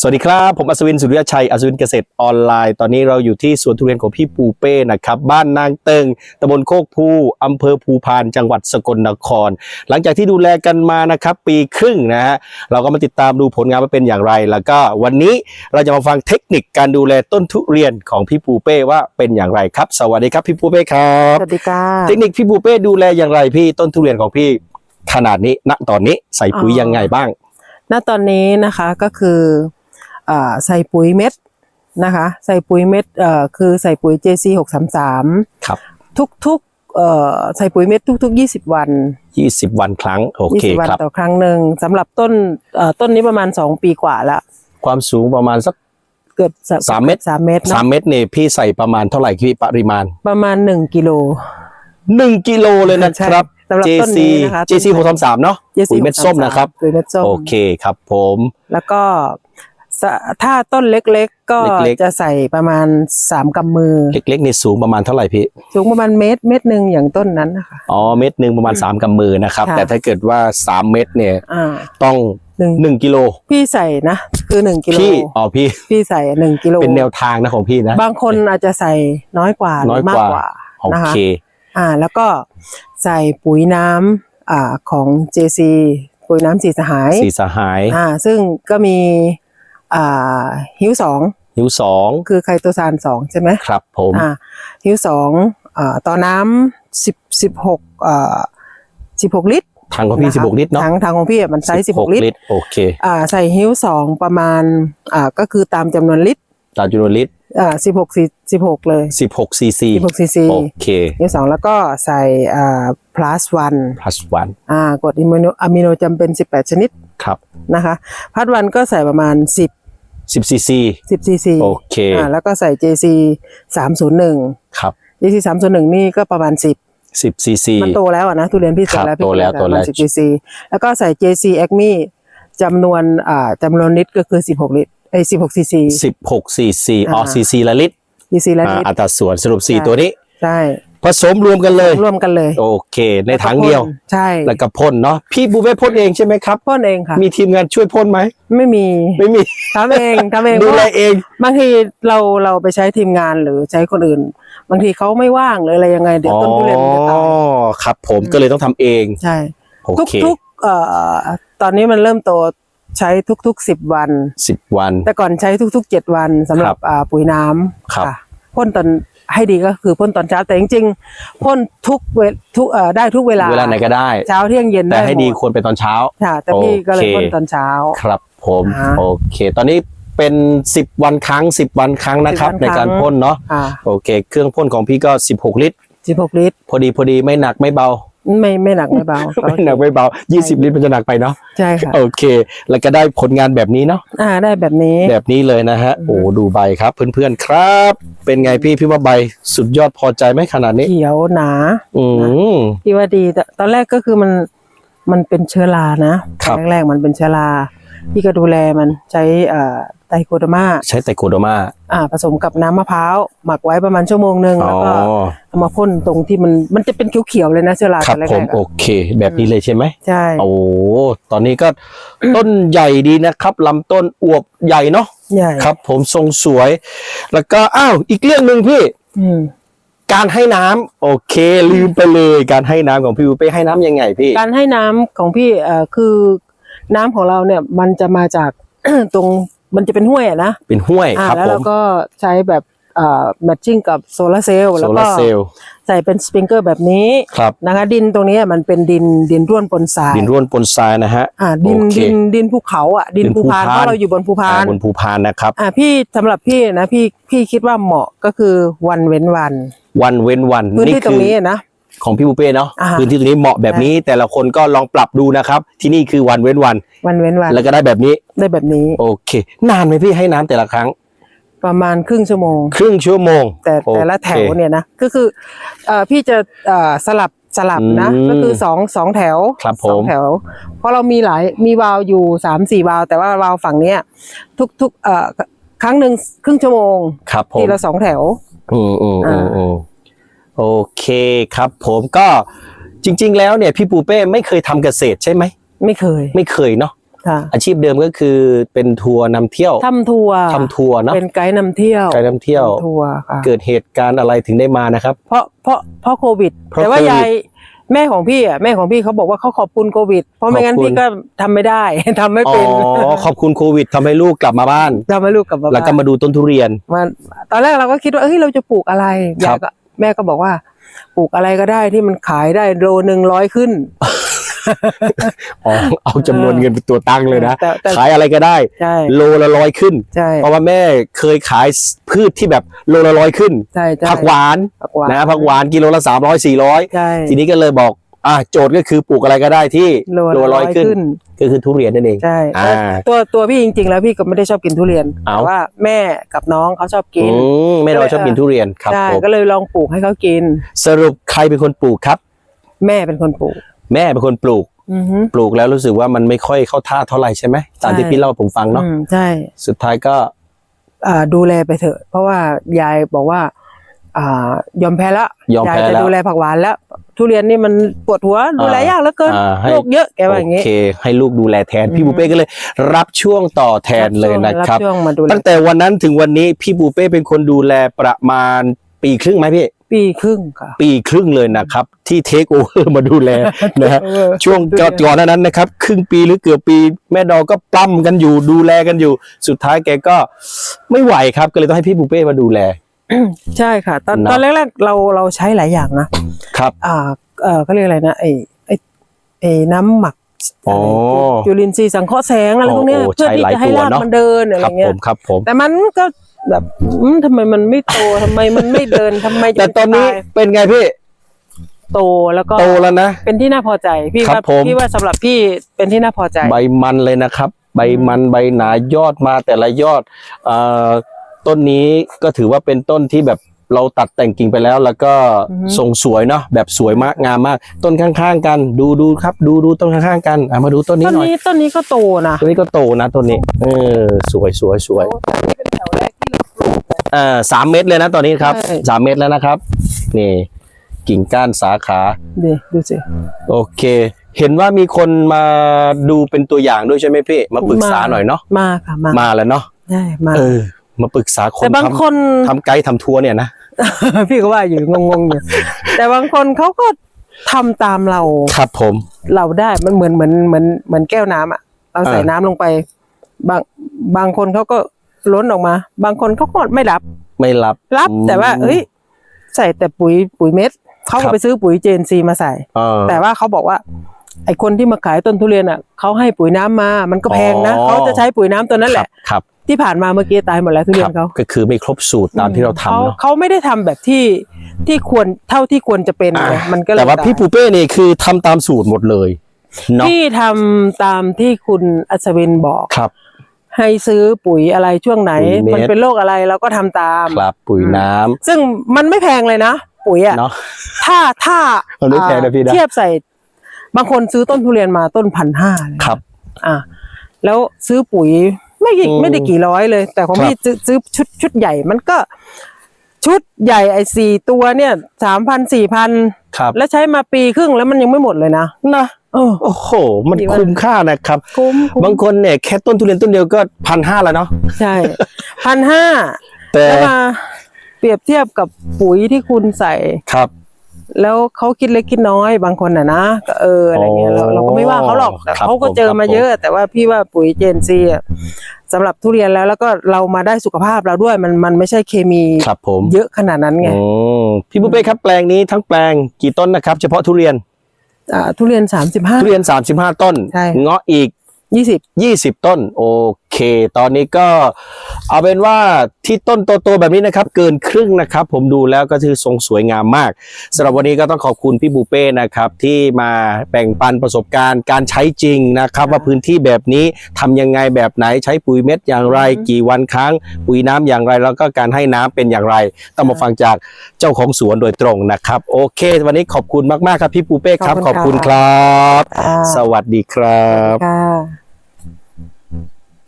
สวัสดีครับ ผมอัศวินสุริยชัย อัศวินเกษตรออนไลน์ ตอนนี้เราอยู่ที่สวนทุเรียนของพี่ปูเป้นะครับ บ้านนางเติงตำบลโคกภูอำเภอภูพาน จังหวัดสกลนคร หลังจากที่ดูแลกันมานะครับ ปีครึ่งนะฮะ เราก็มาติดตามดูผลงานว่าเป็นอย่างไร แล้วก็วันนี้เราจะมาฟังเทคนิคการดูแลต้นทุเรียนของพี่ปูเป้ว่าเป็นอย่างไรครับ สวัสดีครับพี่ปูเป้ครับ สวัสดีค่ะเทคนิคพี่ปูเป้ดูแลอย่างไรพี่ต้นทุเรียนของพี่ขนาดนี้ ณ ตอนนี้ใส่ปุ๋ยยังไงบ้าง ณ ตอนนี้นะคะก็คืออ่า ใส่ปุ๋ยเม็ดนะคะ ใส่ปุ๋ยเม็ดเอ่อคือใส่ปุ๋ย JC หกสามสามครับทุกๆเอ่อใส่ปุ๋ยเม็ดทุกๆยี่สิบวัน 20 วันครั้งโอยี่เคสิบวัครับต่อครั้งหนึ่งสำหรับต้นเอ่อต้นนี้ประมาณสองปีกว่าละความสูงประมาณสักเกือบสามเมตรสามเมตรสามเนาะเม็ดเนี่ยพี่ใส่ประมาณเท่าไหร่พี่ปริมาณ ประมาณหนึ่งกิโล1กิโลเลยนะครับใช่สำหรับต้น JC นี้นะคะ JC หกสามสามเนาะ JC ปุ๋ยเม็ดส้มนะครับปุ๋ยเม็ดส้มโอเคครับผม แล้วก็สะ ถ้าต้นเล็กๆ ก็เล็กๆ จะใส่ประมาณสามกำมือ เล็กๆนี่สูงประมาณเท่าไหร่พี่ สูงประมาณเมตรเมตรหนึ่งอย่างต้นนั้นนะคะ อ๋อเม็ดหนึ่งประมาณ 3กำมือนะครับ ค่ะ แต่ถ้าเกิดว่า 3 เม็ดเนี่ยอ่าต้อง หนึ่ง1 กิโลพี่ใส่นะคือหนึ่งกิโลพี่อ๋อพี่พี่ใส่หนึ่งกิโลเป็นแนวทางนะของพี่นะ บางคนอาจจะใส่น้อยกว่าหน้รืออยมากกว่า กว่าโอนะคะเค อ่า แล้วก็ใส่ปุ๋ยน้ำอ่าของ JC ปุ๋ยน้ำสีสหาย สีสหาย อ่าซึ่งก็มี อ่าฮิวสองหิวสองคือไคโตซานสองใช่ไหมครับผมอ่าฮิวสองอ่าต่อน้ำสิบสิบหกอ่าสิบหกลิตรทางของพี่นะคะ16ลิตรเนาะทางทางของพี่อะมันไซส์สิบหกลิตรโอเคอ่าใส่ฮิ้วสองประมาณอ่าก็คือตามจำนวนลิตรตามจำนวนลิตรอ่าสิบหกสิบหกเลย16ซีซีสิบหกซีซีโอเคฮิ้วสองแล้วก็ใส่อ่า plus one plus one อ่ากรดอะมิโนอะมิโนจำเป็นสิบแปดชนิด ครับนะคะพัดวันก็ใส่ประมาณสิบ10ซีซีสิบซีซีโอเคอ่าแล้วก็ใส่ JC สามศูนย์หนึ่งครับ JC สามศูนย์หนึ่งนี่ก็ประมาณสิบ10ซีซีมันโตแล้วอะนะทุเรียนพี่โตแล้วครับโตแล้วพี่โตแล้วสิบ JC แล้วก็ใส่ JC Acme จำนวนอ่าจำนวนลิตรก็คือสิบหกลิตรไอ้สิบหกซีซี16ซีซีอ๋ออ่าซีซีละลิตร JC ละอ่าลิตรอัตราส่วนสรุปใช่4ตัวนี้ใช่ ผสมรวมกันเลย รวมกันเลยโอเค ในถังเดียว ใช่แล้วก็พ่นเนาะพี่บูเว่พ่นเองใช่ไหมครับพ่นเองค่ะ มีทีมงานช่วยพ่นไหมไม่มีไม่มีทำเองทำเองดูแลเพราะเองบางทีเราเราไปใช้ทีมงานหรือใช้คนอื่น บางทีเขาไม่ว่างหรืออะไรยังไงเดี๋ยวต้นทุเรียนมันจะตายอ๋อครับ ผมก็เลยต้องทำเองใช่โอทุกเคทุกเอ่อตอนนี้มันเริ่มโตใช้ทุกๆสิบวัน10วัน แต่ก่อนใช้ทุกๆเจ็ดวันสำหรับอ่าปุ๋ยน้ำครับค่ะพ่นตอน ให้ดีก็คือพ่นตอนเช้าแต่จริงๆพ่นทุกเวทุกเอ่อได้ทุกเวลาเวลาไหนก็ได้เช้าเที่ยงเย็นแต่ได้ให้มดีควรเป็นตอนเช้า ค่ะ แต่พี่ก็เลยโอเคพ่นตอนเช้า ครับผมอ่าโอเค ตอนนี้เป็น 10 วันครั้ง 10 วันครั้งนะครับ 10วันในการครั้ง พ่นเนาะค่ะโอเค เครื่องพ่นของพี่ก็ 16 ลิตรสิบหกลิตร พอดีพอดีไม่หนักไม่เบา ไม่ไม่หนักไม่เบาไม่หนักไม่เบา20ลิตรมันจะหนักไปเนาะใช่ค่ะโอเค แล้วก็ได้ผลงานแบบนี้เนาะอ่าได้แบบนี้ แบบนี้เลยนะฮะโอ้ดูใบครับ เพื่อนๆครับ เป็นไงพี่พี่ว่าใบสุดยอดพอใจไหมขนาดนี้เขียวหนาอืมพี่ว่าดีแต่ตอนแรกก็คือมันมันเป็นเชื้อรานะครับแรกๆมันเป็นเชื้อรา พี่ก็ดูแลมันใช้เอ่อไตรโคโดมาใช้ไตรโคโดมาอ่าผสมกับน้ำมะพร้าวหมักไว้ประมาณชั่วโมงหนึ่งอ๋แล้วอก็เอามาพ่นตรงที่มันมันจะเป็นเขียวๆเลยนะเชื้อราครับตอนแรกผมๆโออะเค แบบนี้เลยใช่ไหมใช่โอ้ตอนนี้ก็ต้นใหญ่ดีนะครับลำต้นอวบใหญ่เนาะใหญ่ครับ ผมทรงสวย แล้วก็อ้าวอีกเรื่องหนึ่งพี่อืมการให้น้ำโอเค ลืมไปเลย การให้น้ำของพี่วูเป้ให้น้ำยังไงพี่ การให้น้ำของพี่เอ่อคือ น้ำของเราเนี่ยมันจะมาจาก ตรงมันจะเป็นห้วยอะนะเป็นห้วยอ่าครับแล้วผเรามก็ใช้แบบเอ่อแมทชิ่งกับโซลาร์เซลล์โซแล้วลาก็ร์เซลล์ใส่เป็นสปริงเกอร์แบบนี้ครับ นะคะ ดินตรงนี้มันเป็นดินดินร่วนปนทรายดินร่วนปนทรายนะฮะอ่าดินโอเค ดินดินภูเขาอะดินดินภูพานภูพานเพราะเราอยู่บนภูพานอ่าบนภูพานนะครับ อ่าพี่สำหรับพี่นะพี่พี่คิดว่าเหมาะก็คือวันเว้นวัน วันเว้นวันพื้นที่ตรคืงนี้อะนะ ของพี่วูเป้เนาะอ่าพื้นที่ตรงนี้เหมาะแบบนี้ แต่ละคนก็ลองปรับดูนะครับ ที่นี่คือวันเว้นวัน วันเว้นวันแล้วก็ได้แบบนี้ ได้แบบนี้โอเค นานไหมพี่ให้น้ำแต่ละครั้ง ประมาณครึ่งชั่วโมง ครึ่งชั่วโมงแต่โอเคแต่ละแถวเนี่ยนะก็คือเอ่อพี่จะเอ่อสลับสลับนะอืมก็คือสองสองแถวครับผม สองแถว เพราะเรามีหลายมีวาล์วอยู่สามสี่วาล์วแต่ว่าวาล์วฝั่งเนี้ยทุกทุกเอ่อครั้งหนึ่งครึ่งชั่วโมงครับผทีมละสองแถว อืมอืมอืมอ่าอืม โอเคครับผมก็จริง ๆ แล้วเนี่ยพี่ปูเป้ไม่เคยทำเกษตรใช่ไหม ไม่เคยไม่เคยเนาะค่ะอาชีพเดิมก็คือเป็นทัวร์นำเที่ยวทำทัวร์ทำทัวร์เนาะเป็นไกด์นำเที่ยวไกด์นำเที่ยว ทำทัวร์ค่ะเกิดเหตุการณ์อะไรถึงได้มานะครับ เพราะเพราะเพราะโควิด เพราะแต่ว่าโควิดยายแม่ของพี่อะแม่ของพี่เขาบอกว่าเขาขอบคุณโควิด เพราะไม่งั้นขอบคุณ พี่ก็ทำไม่ได้ ทำไม่อ๋อเป็นขอบคุณโควิดทำให้ลูกกลับมาบ้าน ทำให้ลูกกลับมาแล้วก็บ้านมาดูต้นทุเรียน มาตอนแรกเราก็คิดว่าเอ้ยเราจะปลูกอะไรครัยาบยก็ แม่ก็บอกว่าปลูกอะไรก็ได้ที่มันขายได้โลหนึ่งร้อยขึ้น อ๋อเอาจำนวนเงินเป็นตัวตั้งเลยนะ แต่แต่ขายอะไรก็ได้ ใช่ โลละร้อยขึ้น ใช่เพราะว่าแม่เคยขายพืชที่แบบโลละร้อยขึ้น ใช่ใช่ผักหวานผักหวานนะผักหวานกิโลละสามร้อยสี่ร้อยใช่ ทีนี้ก็เลยบอก อะโจทย์ก็คือปลูกอะไรก็ได้ที่โลโลละละร้ร้ออยยขึ้ขึ้นนก็คือทุเรียนนั่นเองใช่อ่าตัวตัวพี่จริง ๆ แล้วพี่ก็ไม่ได้ชอบกินทุเรียนเอ้าแต่ว่าแม่กับน้องเขาชอบกินอืมไม่เราชอบกินทุเรียนครับใช่ผมก็เลยลองปลูกให้เขากิน สรุปใครเป็นคนปลูกครับ แม่เป็นคนปลูก แม่เป็นคนปลูกอือฮึปลูกแล้วรู้สึกว่ามันไม่ค่อยเข้าท่าเท่าไหร่ใช่ไหมตามที่ใช่พี่เล่าให้ผมฟังเนาะอืมใช่สุดท้ายก็อ่าดูแลไปเถอะ เพราะว่ายายบอกว่าอ่ายอมแพ้แล้วยอมยายแพ้จะแล้วดูแลผักหวานแล้ว ทุเรียนนี่มันปวดหัวดูแลยากเหลือเกินอ่าให้ โรคเยอะแกว่าอย่างโองี้เค ให้ลูกดูแลแทน พี่อืมปูเป้ก็เลย รับช่วงต่อแทนเลยนะครับช่วงมาดูแลตั้งแต่วันนั้นถึงวันนี้พี่ปูเป้เป็นคนดูแลประมาณปีครึ่งไหมพี่ ปีครึ่งค่ะ ปีครึ่งเลยนะครับ ที่เทคโอเวอร์มาดูแลนะฮะเออช่วงดูแลก่อนหน้านั้นนะครับ ครึ่งปีหรือเกือบปีแม่ดอกก็ปล้ำกันอยู่ดูแลกันอยู่ สุดท้ายแกก็ไม่ไหวครับ ก็เลยต้องให้พี่ปูเป้มาดูแล ใช่ค่ะ ตอนเนอะตอนแรกๆเราเราใช้หลายอย่างนะครับ อ่าเออเขาเรียกอะไรนะไอ้ไอ้ไอ้น้ำหมักอ๋อจุลินทรีย์สังเคราะห์แสงอะไรพวกเนี้ยโอ้โหเพื่อที่ใช้หลายจะให้ตัวรากเนอะมันเดินอะไรครับเงี้ผยมครับผมแต่มันก็แบบอืมทำไมมันไม่โตทำไมมันไม่เดินทำไมแต่ตอนนี้ายเป็นไงพี่ โตแล้วก็โตแล้วนะเป็นที่น่าพอใจพี่ครับว่าผมพี่ว่าสำหรับพี่เป็นที่น่าพอใจ ใบมันเลยนะครับ ใบมันใบหนายอดมาแต่ละยอดเอ่อ ต้นนี้ก็ถือว่าเป็นต้นที่แบบเราตัดแต่งกิ่งไปแล้ว แล้วก็อือฮึทรงสวยเนาะแบบสวยมากงามมาก ต้นข้างๆ กันดูดูครับ ดูดูต้นข้างๆกันอะมาดูต้นนี้ต้นหน่อยนี้ต้นนี้ก็โตนะต้นนี้ก็โตนะต้นนี้เออสวยสวยสวยนี่เป็นแถวแรกที่เราปลูกเลยเอ่อสามเม็ดเลยนะตอนนี้ครับใช่สามเม็ดแล้วนะครับ นี่ กิ่งก้านสาขาดิดูสิโอเค เห็นว่ามีคนมาดูเป็นตัวอย่างด้วยใช่ไหมพี่มาปรึกษาหน่อยเนาะมาค่ะมามาแล้วเนาะใช่มาเออ มาปรึกษาคนแต่บางทำคนทำไกด์ทำทัวร์เนี่ยนะ พี่ก็ว่าอยู่งงๆอยู่ แต่บางคนเขาก็ทำตามเราครับผม เราได้มันเหมือนเหมือนเหมือนเหมือนแก้วน้ำอะเราใส่อ่าน้ำลงไป บางบางคนเขาก็ล้นออกมา บางคนเขาก็ไม่รับ ไม่รับรับอืม แต่ว่าเอ้ย ใส่แต่ปุ๋ยปุ๋ยเม็ดเขาครัก็บ ไปซื้อปุ๋ยเจนซีมาใส่ เออ แต่ว่าเขาบอกว่า ไอคนที่มาขายต้นทุเรียนอะเขาให้ปุ๋ยน้ำมา มันก็แพงนะอ๋อ เขาจะใช้ปุ๋ยน้ำตัวนั้นแหละ ครับ ที่ผ่านมาเมื่อกี้ตายหมดแล้วทุคเรียรันเขาก็คือไม่ครบสูตรตามที่เราทำเขาเนาะเขาไม่ได้ทำแบบที่ที่ควรเท่าที่ควรจะเป็นไงอะมันก็เลยแต่ว่าตยพี่ปูเป้นี่คือทำตามสูตรหมดเลยเนาะที่ทำตามที่คุณอัศวินบอกครับให้ซื้อปุ๋ยอะไรช่วงไหนปุ๋ยเม็ดมันเป็นโรคอะไรเราก็ทำตามครับปุ๋ยน้ำซึ่งมันไม่แพงเลยนะ ปุ๋ยอะเนาะถ้าถ้ามันไม่แพงนะพี่นะเทียบใส่ บางคนซื้อต้นทุเรียนมาต้นพันห้าครับ อะแล้วซื้อปุ๋ย ไม่กี่อืมไม่ได้กี่ร้อยเลย แต่ของครับพี่ซื้อซื้อชุดชุดใหญ่มันก็ ชุดใหญ่ไอ้สี่ตัวเนี่ยสามพันสี่พันครับแล้วใช้มาปีครึ่งแล้วมันยังไม่หมดเลยนะนะเออโอ้โห มันดีมากคุ้มค่านะครับคุ้มคุ้มบางคนเนี่ยแค่ต้นทุเรียนต้นเดียวก็พันห้าแล้วเนาะใช่พันห้าแต่แล้วมาเปรียบเทียบกับปุ๋ยที่คุณใส่ครับ แล้วเขาคิดเล็กคิดน้อยบางคนอะนะก็เอออะไรเงี้ยเราเราก็ไม่ว่าเขาหรอกแต่ครับเขาก็เจอผมมาครับเยอะ แต่ว่าพี่ว่าปุ๋ยเจนซีอะสำหรับทุเรียนแล้วแล้วก็เรามาได้สุขภาพเราด้วยมันมันไม่ใช่เคมีครับผม เยอะขนาดนั้นไงอืมพี่บุเป้ครับแปลงนี้ทั้งแปลงกี่ต้นนะครับ เฉพาะทุเรียนอ่าทุเรียนสามสิบห้า ทุเรียน 35 ต้น ใช่ เงาะอีก ยี่สิบ 20 ต้น โอ เคตอนนี้ก็เอาเป็นว่าที่ต้นโตๆแบบนี้นะครับ เกินครึ่งนะครับ ผมดูแล้วก็คือทรงสวยงามมากสำหรับวันนี้ก็ต้องขอบคุณพี่บูเป้นะครับที่มาแบ่งปันประสบการณ์การใช้จริงนะครับ ว่าพื้นที่แบบนี้ทำยังไงแบบไหนใช้ปุ๋ยเม็ดอย่างไร กี่วันครั้ง ปุ๋ยน้ำอย่างไร แล้วก็การให้น้ำเป็นอย่างไร ต้องมาฟังจากเจ้าของสวนโดยตรงนะครับ โอเค วันนี้ขอบคุณมากๆครับพี่ปูเป้ครับ ขอบคุณครับอ่าสวัสดีครับค่ะ